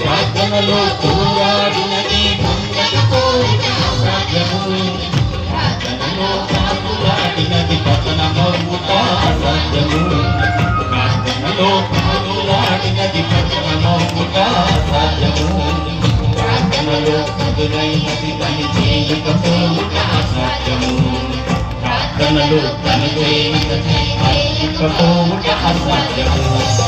ప్రార్థనలో పోరాడినది పొందక కోరిక అసాధ్యము 저도그렇 게.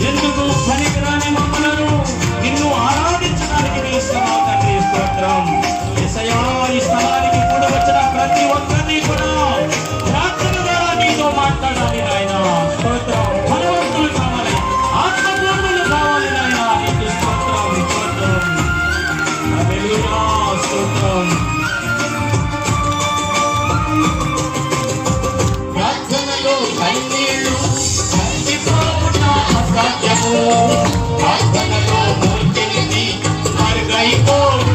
ఎందుకు పనికిరాని మమ్మలను నిన్ను ఆరాధించడానికి నీ స్తోత్రం?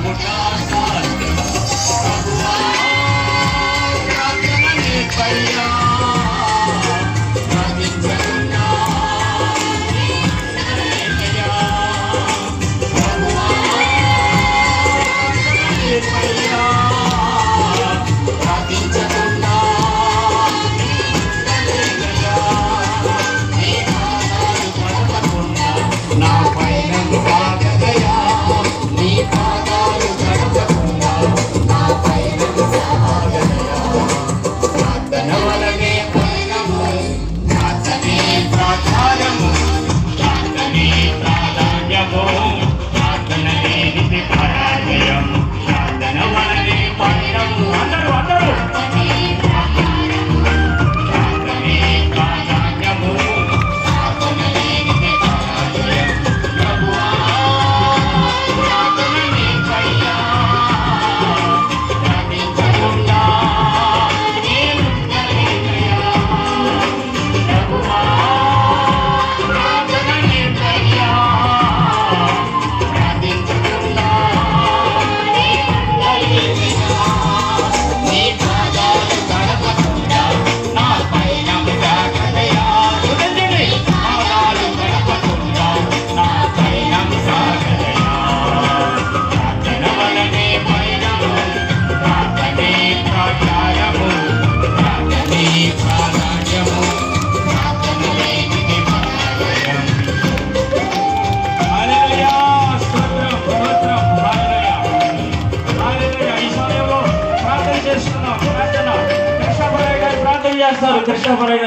Podcast. చేస్తారు దక్షిణ పరైన